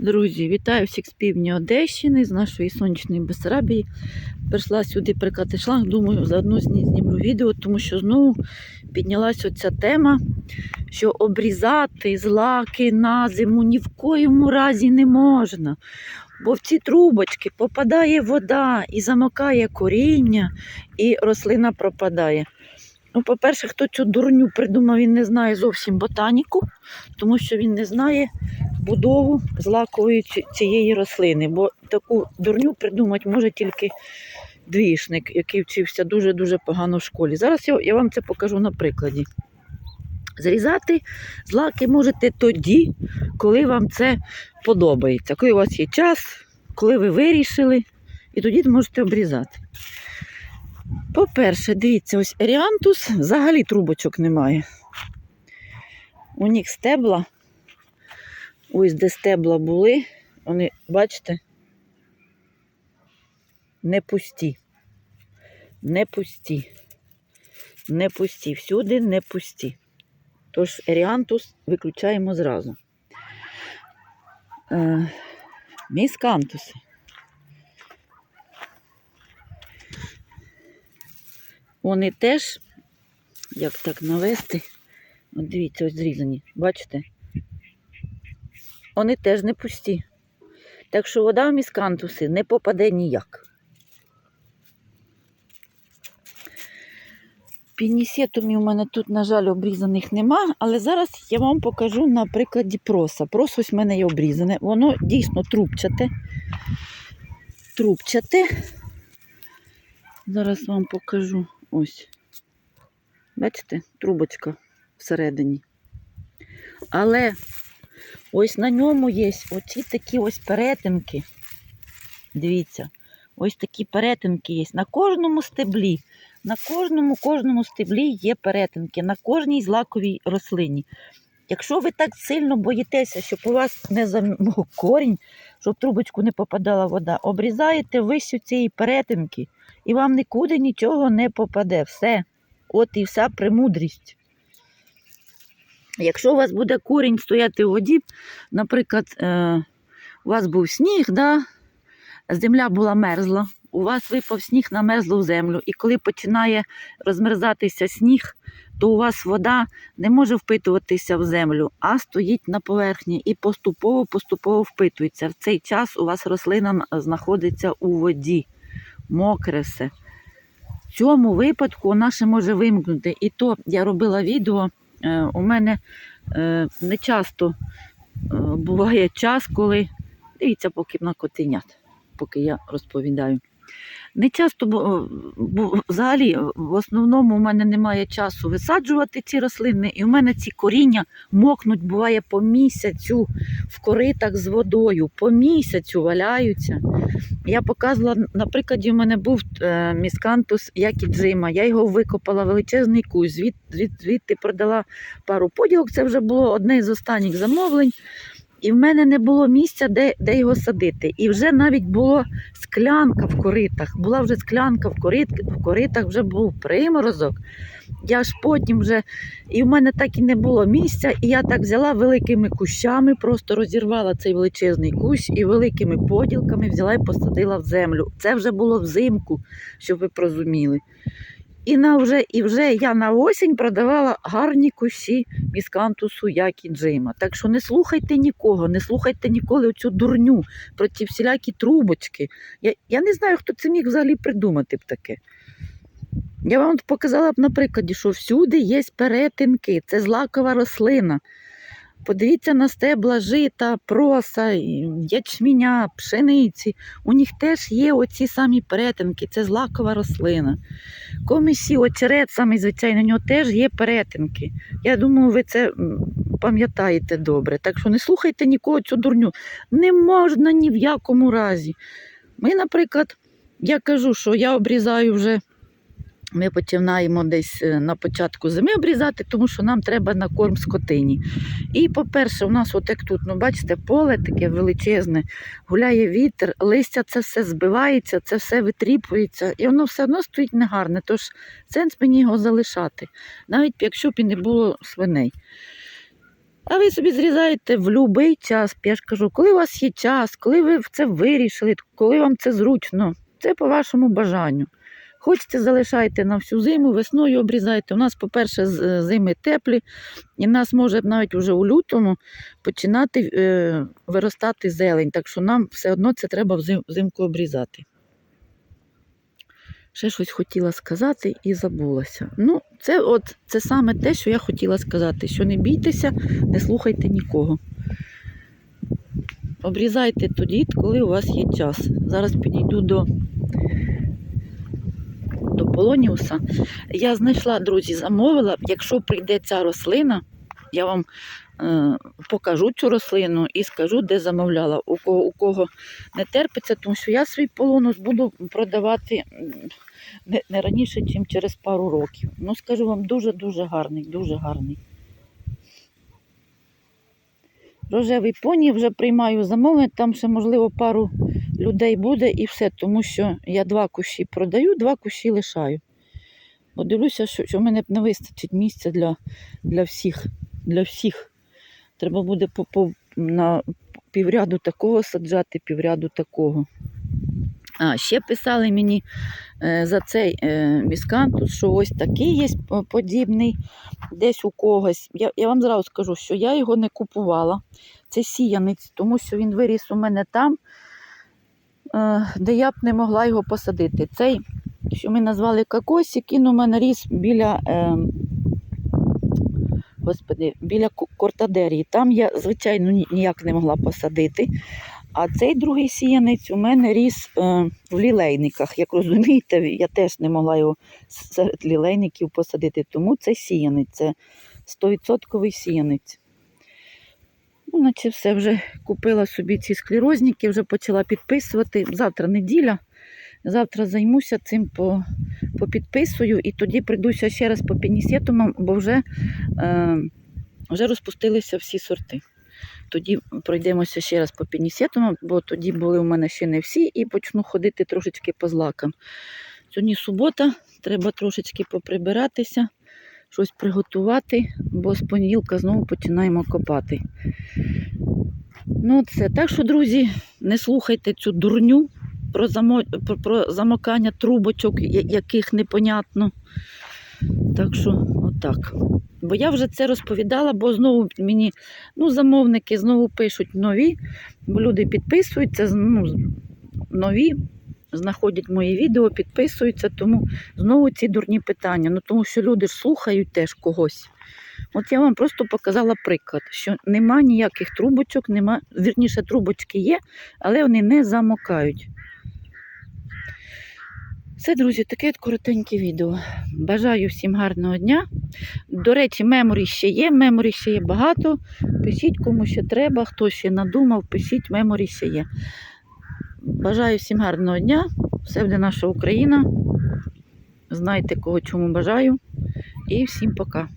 Друзі, вітаю всіх з півдня Одещини, з нашої сонячної Бессарабії. Прийшла сюди прикати шланг, думаю, заодно зні- знімлю відео, тому що знову піднялася оця тема, що обрізати злаки на зиму ні в коєму разі не можна. Бо в ці трубочки попадає вода і замокає коріння, і рослина пропадає. Ну, по-перше, хто цю дурню придумав, він не знає зовсім ботаніку, тому що він не знає будову злакової цієї рослини, бо таку дурню придумати може тільки двішник, який вчився дуже-дуже погано в школі. Зараз я, вам це покажу на прикладі. Зрізати злаки можете тоді, коли вам це подобається, коли у вас є час, коли ви вирішили, і тоді можете обрізати. По-перше, дивіться, ось еріантус взагалі трубочок немає. У них стебла Ось де стебла були, вони, бачите, не пусті. Не пусті. Не пусті. Всюди не пусті. Тож еріантус виключаємо зразу. Е, міскантуси. Вони теж, як так навести, от дивіться, ось зрізані, бачите? вони теж не пусті. Так що вода в міскантуси не попаде ніяк. Пінісетумів у мене тут, на жаль, обрізаних нема, але зараз я вам покажу на прикладі проса. Прос ось в мене є обрізане. Воно дійсно трубчате. Трубчате. Зараз вам покажу ось. Бачите, трубочка всередині. Але Ось на ньому є оці такі ось перетинки. Дивіться, ось такі перетинки є. На кожному стеблі, на кожному кожному стеблі є перетинки, на кожній злаковій рослині. Якщо ви так сильно боїтеся, щоб у вас не замок корінь, щоб в трубочку не попадала вода, обрізаєте висю цієї перетинки, і вам нікуди нічого не попаде. Все. От і вся премудрість. Якщо у вас буде корінь стояти у воді, наприклад, е, у вас був сніг, да? земля була мерзла, у вас випав сніг на мерзлу землю, і коли починає розмерзатися сніг, то у вас вода не може впитуватися в землю, а стоїть на поверхні і поступово-поступово впитується. В цей час у вас рослина знаходиться у воді, мокре все. В цьому випадку вона ще може вимкнути. І то я робила відео. Е, У мене е, не часто е, буває час, коли. Дивіться, поки на котенят, поки я розповідаю. Не часто, бо, бо взагалі в основному у мене немає часу висаджувати ці рослини, і у мене ці коріння мокнуть, буває по місяцю в коритах з водою, по місяцю валяються. Я показувала, на прикладі, у мене був е, міскантус якіджима. Я його викопала величезний кусь, звід, звід, звідти продала пару поділок. Це вже було одне з останніх замовлень. І в мене не було місця, де, де його садити. І вже навіть була склянка в коритах. Була вже склянка в, корит, в коритах, вже був приморозок. Я ж потім вже, і в мене так і не було місця, і я так взяла великими кущами, просто розірвала цей величезний кущ і великими поділками взяла і посадила в землю. Це вже було взимку, щоб ви прозуміли. І на вже, і вже я на осінь продавала гарні кущі міскантусу, як і джима. Так що не слухайте нікого, не слухайте ніколи оцю дурню про ці всілякі трубочки. Я, я не знаю, хто це міг взагалі придумати б таке. Я вам показала б на прикладі, що всюди є перетинки, це злакова рослина. Подивіться на стебла жита, проса, ячменя, пшениці. У них теж є оці самі перетинки, це злакова рослина. Комісі, очерет, самий звичайний, у нього теж є перетинки. Я думаю, ви це пам'ятаєте добре. Так що не слухайте нікого цю дурню. Не можна ні в якому разі. Ми, наприклад, я кажу, що я обрізаю вже. Ми починаємо десь е, на початку зими обрізати, тому що нам треба на корм скотині. І, по-перше, у нас отак тут, ну бачите, поле таке величезне, гуляє вітер, листя це все збивається, це все витріпується, і воно все одно стоїть негарне. Тож сенс мені його залишати, навіть якщо б і не було свиней. А ви собі зрізаєте в будь-який час. Я ж кажу, коли у вас є час, коли ви це вирішили, коли вам це зручно, це по вашому бажанню. Хочете, залишайте на всю зиму, весною обрізайте. У нас, по-перше, зими теплі, і нас може навіть уже у лютому починати е, виростати зелень. Так що нам все одно це треба взимку обрізати. Ще щось хотіла сказати і забулася. Ну, це от це саме те, що я хотіла сказати: що не бійтеся, не слухайте нікого. Обрізайте тоді, коли у вас є час. Зараз підійду до, до полоніуса. Я знайшла, друзі, замовила, якщо прийде ця рослина, я вам е, покажу цю рослину і скажу, де замовляла, у кого, у кого не терпиться, тому що я свій полонус буду продавати не, не раніше, ніж через пару років. Ну, скажу вам, дуже-дуже гарний, дуже гарний. Рожевий поні вже приймаю замовлення, там ще, можливо, пару людей буде і все, тому що я два кущі продаю, два кущі лишаю. Бо дивлюся, що, що в мене не вистачить місця для, для всіх. Для всіх. Треба буде по, по, на півряду такого саджати, півряду такого. А, ще писали мені е, за цей е, міскантус, що ось такий є подібний десь у когось. Я, я вам зразу скажу, що я його не купувала. Це сіянець, тому що він виріс у мене там, де я б не могла його посадити. Цей, що ми назвали кокосик, він у мене ріс біля. Е, Господи, біля кортадерії. Там я, звичайно, ніяк не могла посадити. А цей другий сіянець у мене ріс е, в лілейниках. Як розумієте, я теж не могла його серед лілейників посадити. Тому це сіянець, це 100% сіянець. Ну, наче все вже купила собі ці склерозники, вже почала підписувати. Завтра неділя. Завтра займуся цим по, попідписую і тоді прийдуся ще раз по пенісетумам, бо вже, е, вже розпустилися всі сорти. Тоді пройдемося ще раз по пенісетумам, бо тоді були у мене ще не всі, і почну ходити трошечки по злакам. Сьогодні субота, треба трошечки поприбиратися, щось приготувати, бо з понеділка знову починаємо копати. Ну, це так що, друзі, не слухайте цю дурню про, замо... про, замокання трубочок, яких непонятно. Так що, отак. Бо я вже це розповідала, бо знову мені ну, замовники знову пишуть нові, бо люди підписуються, ну, нові, знаходять мої відео, підписуються, тому знову ці дурні питання. Ну, тому що люди ж слухають теж когось. От я вам просто показала приклад, що нема ніяких трубочок, нема, вірніше, трубочки є, але вони не замокають. Все, друзі, таке коротеньке відео. Бажаю всім гарного дня. До речі, меморі ще є, меморі ще є багато. Пишіть, кому ще треба, хто ще надумав, пишіть, меморі ще є. Бажаю всім гарного дня. Все буде наша Україна. Знайте, кого чому бажаю. І всім пока.